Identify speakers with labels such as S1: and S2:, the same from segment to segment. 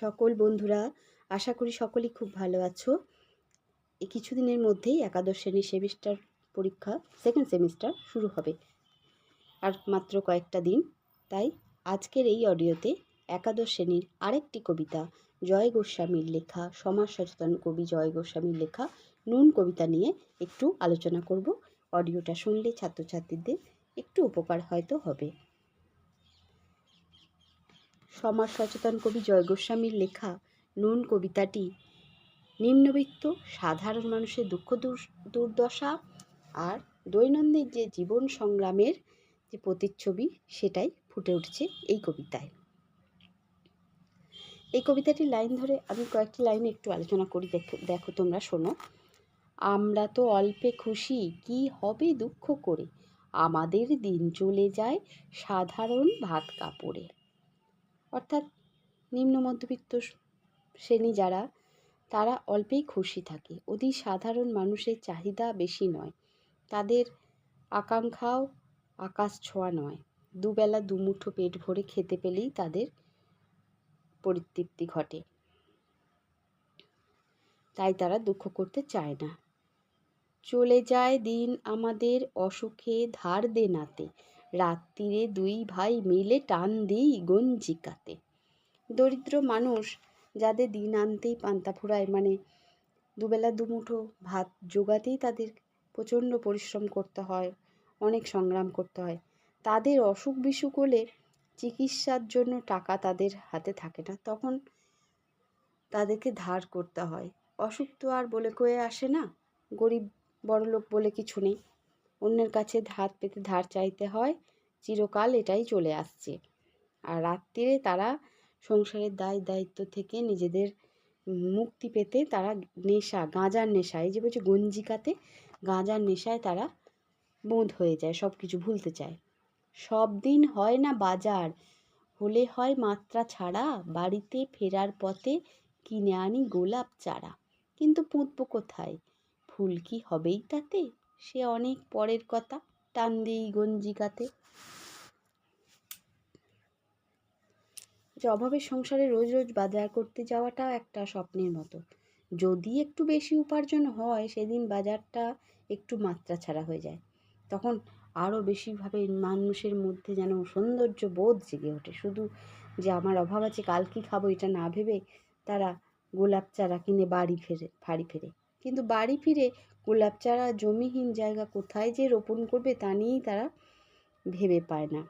S1: সকল বন্ধুরা, আশা করি সকলেই খুব ভালো আছো। এই কিছুদিনের মধ্যেই একাদশ শ্রেণির সেমিস্টার পরীক্ষা সেকেন্ড সেমিস্টার শুরু হবে। আর মাত্র কয়েকটা দিন, তাই আজকের এই অডিওতে একাদশ শ্রেণির আরেকটি কবিতা, জয় গোস্বামীর লেখা, সমাজ সচেতন কবি জয় গোস্বামীর লেখা, নুন কবিতা নিয়ে একটু আলোচনা করব। অডিওটা শুনলে ছাত্রছাত্রীদের একটু উপকার হয়তো হবে। সমাজ সচেতন কবি জয় গোস্বামীর লেখা নুন কবিতাটি, নিম্নবিত্ত সাধারণ মানুষের দুঃখ দুর্দশা আর দৈনন্দিন যে জীবন সংগ্রামের যে প্রতিচ্ছবি সেটাই ফুটে উঠছে এই কবিতায়। এই কবিতাটির লাইন ধরে আমি কয়েকটি লাইন একটু আলোচনা করি, দেখো দেখো তোমরা, শোনো। আমরা তো অল্পে খুশি, কি হবে দুঃখ করে? আমাদের দিন চলে যায় সাধারণ ভাত কাপড়ে। অর্থাৎ নিম্ন মধ্যবিত্ত শ্রেণি যারা, তারা অল্পেই খুশি থাকে। অতি সাধারণ মানুষের চাহিদা বেশি নয়। তাদের আকাঙ্ক্ষাও আকাশ ছোঁয়া নয়। দুবেলা দুমুঠো পেট ভরে খেতে পেলেই তাদের পরিতৃপ্তি ঘটে। তাই তারা দুঃখ করতে চায় না। চলে যায় দিন আমাদের অসুখে ধার দে নাতে রাত্রিরে দুই ভাই মিলে টান দিই গঞ্জিকাতে। দরিদ্র মানুষ যাদের দিন আনতেই পান্তা ফুরায় মানে দুবেলা দুমুঠো ভাত জোগাতেই তাদের প্রচণ্ড পরিশ্রম করতে হয়, অনেক সংগ্রাম করতে হয়। তাদের অসুখ বিসুখ হলে চিকিৎসার জন্য টাকা তাদের হাতে থাকে না, তখন তাদেরকে ধার করতে হয়। অসুখ তো আর বলে কয়ে আসে না, গরিব বড়লোক বলে কিছু নেই। অন্যের কাছে ধার পেতে ধার চাইতে হয়, চিরকাল এটাই চলে আসছে। আর রাত্রিরে তারা সংসারের দায় দায়িত্ব থেকে নিজেদের মুক্তি পেতে তারা নেশা, গাঁজার নেশা এই যে বলছে গঞ্জিকাতে গাঁজার নেশায় তারা বোধ হয়ে যায় সব কিছু ভুলতে চায়। সব দিন হয় না বাজার, হলে হয় মাত্রা ছাড়া, বাড়িতে ফেরার পথে কিনে আনি গোলাপ চারা। কিন্তু পুঁতবো কোথায়? ফুল কি হবেই তাতে? সে অনেক পরের কথা, টান দিই গঞ্জিকাতে যে সংসারে রোজ রোজ বাজার করতে যাওয়াটাও একটা স্বপ্নের মতো। যদি একটু বেশি উপার্জন হয়, সেদিন বাজারটা একটু মাত্রা ছাড়া হয়ে যায়। তখন আরও বেশিভাবে মানুষের মধ্যে যেন সৌন্দর্য বোধ জেগে ওঠে। শুধু যে আমার অভাব আছে, কাল কী খাব এটা না ভেবে তারা গোলাপ চারা কিনে বাড়ি ফেরে বাড়ি ফেরে। কিন্তু বাড়ি ফিরে গোলাপ চারা জমিহীন জায়গা কোথায় যে রোপণ করবে তা নিয়েই তারা ভেবে পায় না।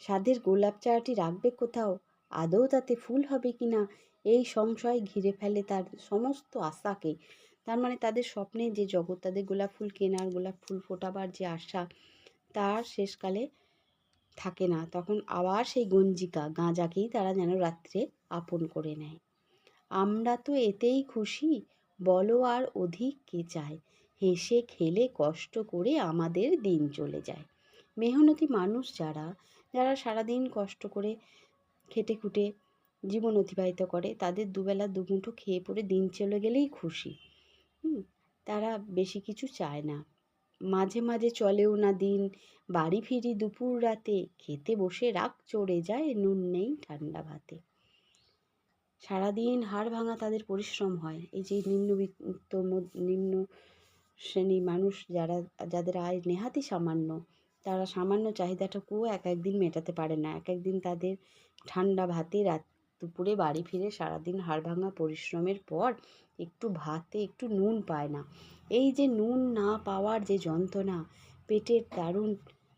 S1: স্বাদের গোলাপ চারাটি রাখবে কোথাও? আদৌ তাতে ফুল হবে কি না? এই সংশয় ঘিরে ফেলে তার সমস্ত আশাকে। তার মানে তাদের স্বপ্নে যে জগৎ, তাদের গোলাপ ফুল কেনার, গোলাপ ফুল ফোটাবার যে আশা, তার শেষকালে থাকে না। তখন আবার সেই গঞ্জিকা, গাঁজাকেই তারা যেন রাত্রে আপন করে নেয়। আমরা তো এতেই খুশি? বলো আর অধিক কে চায় হেসে খেলে কষ্ট করে আমাদের দিন চলে যায়। মেহনতি মানুষ যারা যারা সারাদিন কষ্ট করে খেটে খুটে জীবন অতিবাহিত করে, তাদের দুবেলা দুমুঠো খেয়ে পরে দিন চলে গেলেই খুশি। তারা বেশি কিছু চায় না। মাঝে মাঝে চলেও না দিন। বাড়ি ফিরি দুপুর রাতে, খেতে বসে রাগ চড়ে যায়, নুন নেই ঠান্ডা ভাতে। সারাদিন হাড় ভাঙা তাদের পরিশ্রম হয়। এই যে নিম্নবিত্ত নিম্ন শ্রেণির মানুষ যারা, যাদের আয় নেহাতি সামান্য, তারা সামান্য চাহিদাটুকুও এক একদিন মেটাতে পারে না। এক একদিন তাদের ঠান্ডা ভাতে রাত দুপুরে বাড়ি ফিরে সারাদিন হাড় ভাঙা পরিশ্রমের পর একটু ভাতে একটু নুন পায় না। এই যে নুন না পাওয়ার যে যন্ত্রণা, পেটের দারুণ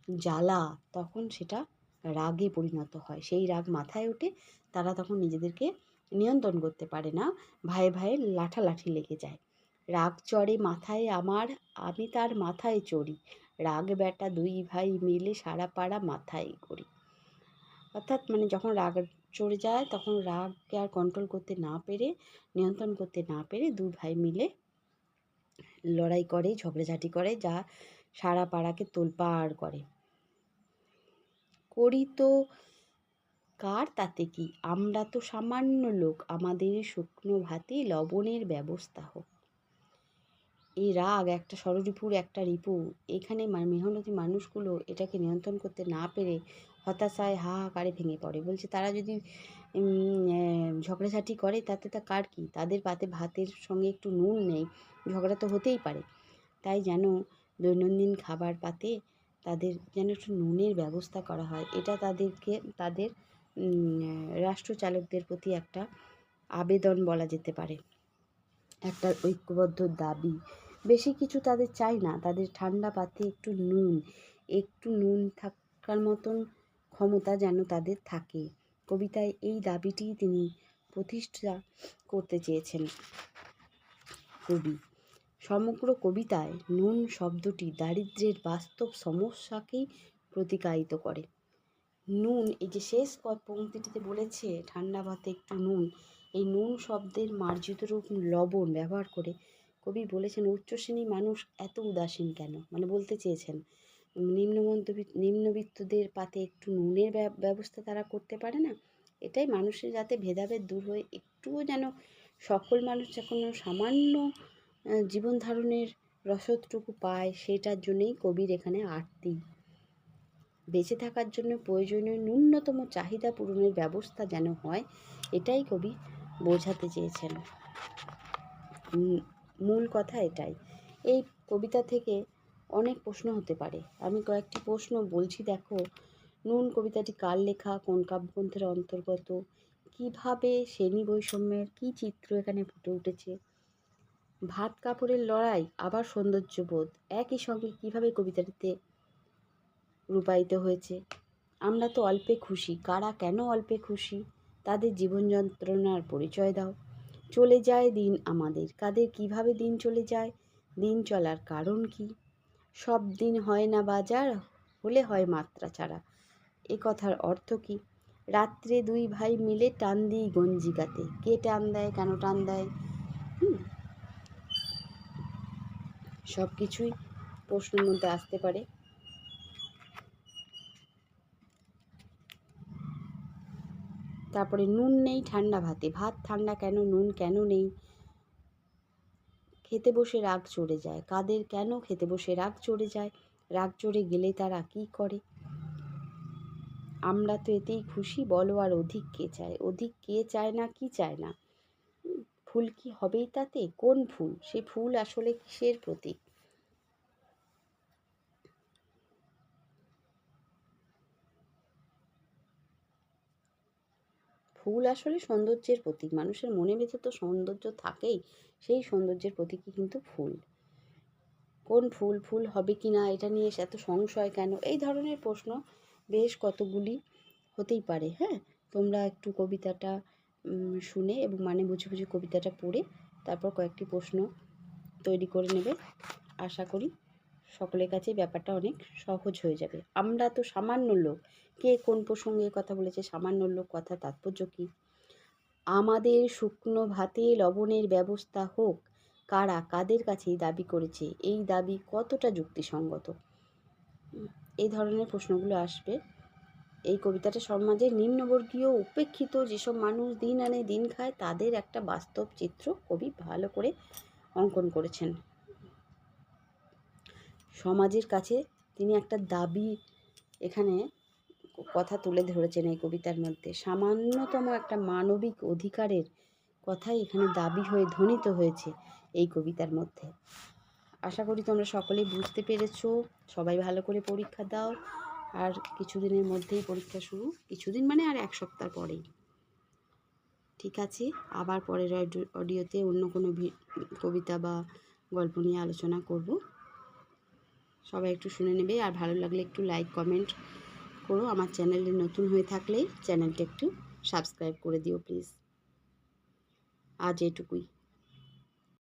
S1: জ্বালা, তখন সেটা রাগে পরিণত হয়। সেই রাগ মাথায় ওঠে তারা তখন নিজেদেরকে নিয়ন্ত্রণ করতে পারে না ভাইয়ে ভাইয়ে লাঠালাঠি লেগে যায়। রাগ চড়ে মাথায় আমার, আমি তার মাথায় চড়ি। রাগ বেটা দুই ভাই মিলে সারা পাড়া মাথায় করি অর্থাৎ মানে যখন রাগ চড়ে যায়, তখন রাগকে আর কন্ট্রোল করতে না পেরে, নিয়ন্ত্রণ করতে না পেরে দু ভাই মিলে লড়াই করে, ঝগড়াঝাটি করে, যা সারা পাড়াকে তোলপাড় করে। করি তো কার তাতে কি? আমরা তো সামান্য লোক, আমাদের শুকনো ভাতে লবণের ব্যবস্থা হোক। এই রাগ, একটা ষড়রিপুর একটা রিপু, এখানে মেহনতি মানুষগুলো এটাকে নিয়ন্ত্রণ করতে না পেরে হতাশায় হাহাকারে ভেঙে পড়ে। বলছে, তারা যদি ঝগড়াঝাটি করে, তাতে তা কার কি? তাদের পাতে ভাতের সঙ্গে একটু নুন নেই, ঝগড়া তো হতেই পারে। তাই যেন দৈনন্দিন খাবার পাতে তাদের যেন একটু নুনের ব্যবস্থা করা হয়। এটা তাদেরকে, তাদের রাষ্ট্রচালকদের প্রতি একটা আবেদন বলা যেতে পারে। একটা ঐক্যবদ্ধ দাবি। বেশি কিছু তাদের চাই না। তাদের ঠান্ডা পাতে একটু নুন। একটু নুন থাকার মতন ক্ষমতা যেন তাদের থাকে। কবিতায় এই দাবিটি তিনি প্রতিষ্ঠা করতে চেয়েছেন। কবি। সমগ্র কবিতায় নুন শব্দটি দারিদ্র্যের বাস্তব সমস্যাকেই প্রতিকায়িত করে। নুন এই যে শেষ পংক্তিটিতে বলেছে ঠান্ডা ভাতে একটু নুন। এই নুন শব্দের মার্জিত রূপ লবণ ব্যবহার করে কবি বলেছেন উচ্চ শ্রেণির মানুষ এত উদাসীন কেন? মানে বলতে চেয়েছেন নিম্ন নিম্নবিত্তদের পাতে একটু নুনের ব্যবস্থা তারা করতে পারে না? এটাই মানুষের যাতে ভেদাভেদ দূর হয়ে একটুও যেন সকল মানুষ যখন সামান্য আহ, জীবন ধারণের রসদটুকু পায় সেটার জন্যেই কবির এখানে আরতি। বেঁচে থাকার জন্য প্রয়োজনীয় ন্যূনতম চাহিদা পূরণের ব্যবস্থা যেন হয়, এটাই কবি বোঝাতে চেয়েছেন। মূল কথা এটাই। এই কবিতা থেকে অনেক প্রশ্ন হতে পারে। আমি কয়েকটি প্রশ্ন বলছি, দেখো। নুন কবিতাটি কার লেখা? কোন কাব্যগ্রন্থের অন্তর্গত? কীভাবে শ্রেণি বৈষম্যের কী চিত্র এখানে ফুটে উঠেছে? ভাত কাপড়ের লড়াই, আবার সৌন্দর্যবোধ। একই সঙ্গে কীভাবে কবিতাটিতে রূপায়িত হয়েছে। আমরা তো অল্পে খুশি। কারা কেন অল্পে খুশি? তাদের জীবন যন্ত্রণার পরিচয় দাও। চলে যায় দিন আমাদের। কাদের কীভাবে দিন চলে যায়? দিন চলার কারণ কি? সব দিন হয় না বাজার, হলে হয় মাত্রা ছাড়া। এ কথার অর্থ কি? রাত্রে দুই ভাই মিলে টান দিই গঞ্জিকাতে। কে টান দেয়, কেন টান দেয়? সব কিছুই প্রশ্নের মধ্যে আসতে পারে। তারপরে নুন নেই, ঠান্ডা ভাতে। ভাত ঠান্ডা কেন, নুন কেন নেই? খেতে বসে রাগ চড়ে যায়। কাদের কেন খেতে বসে রাগ চড়ে যায়? রাগ চড়ে গেলে তারা কি করে? আমরা তো এতেই খুশি, বলো আর অধিক কে চায়? অধিক কে চায় না, কি চায় না? ফুল কি হবেই তাতে? কোন ফুল? সে ফুল আসলে কিসের প্রতীক? ফুল আসলে সৌন্দর্যের প্রতীক। মানুষের মনে ভেতর তো সৌন্দর্য থাকেই, সেই সৌন্দর্যের প্রতীকই কিন্তু ফুল। কোন ফুল ফুল হবে কি না, এটা নিয়ে এত সংশয় কেন? এই ধরনের প্রশ্ন বেশ কতগুলি হতেই পারে হ্যাঁ? তোমরা একটু কবিতাটা শুনে এবং মানে বুঝে বুঝে কবিতাটা পড়ে তারপর কয়েকটি প্রশ্ন তৈরি করে নেবে। আশা করি সকলের কাছে ব্যাপারটা অনেক সহজ হয়ে যাবে। আমরা তো সামান্য লোক। কে কোন প্রসঙ্গে কথা বলেছে? সামান্য লোক কথা তাৎপর্য কী? আমাদের শুকনো ভাতে লবণের ব্যবস্থা হোক। কারা কাদের কাছে দাবি করেছে? এই দাবি কতটা যুক্তিসঙ্গত? এই ধরনের প্রশ্নগুলো আসবে। এই কবিতাটা সমাজের নিম্নবর্গীয় উপেক্ষিত যেসব মানুষ দিন আনে দিন খায়, তাদের একটা বাস্তব চিত্র কবি ভালো করে অঙ্কন করেছেন। সমাজের কাছে তিনি একটা দাবি এখানে কথা তুলে ধরেছেন এই কবিতার মধ্যে। সামান্যতম একটা মানবিক অধিকারের কথাই এখানে দাবি হয়ে ধ্বনিত হয়েছে এই কবিতার মধ্যে। আশা করি তোমরা সকলেই বুঝতে পেরেছ। সবাই ভালো করে পরীক্ষা দাও। আর কিছুদিনের মধ্যেই পরীক্ষা শুরু। কিছুদিন মানে আর এক সপ্তাহ পরেই। ঠিক আছে? আবার পরের অডিও- অডিওতে অন্য কোনো কবিতা বা গল্প নিয়ে আলোচনা করব। সবাই একটু শুনে নেবে। আর ভালো লাগলে একটু লাইক কমেন্ট করো। আমার চ্যানেলে নতুন হয়ে থাকলে চ্যানেলটা একটু সাবস্ক্রাইব করে দিও প্লিজ আজ এটুকুই।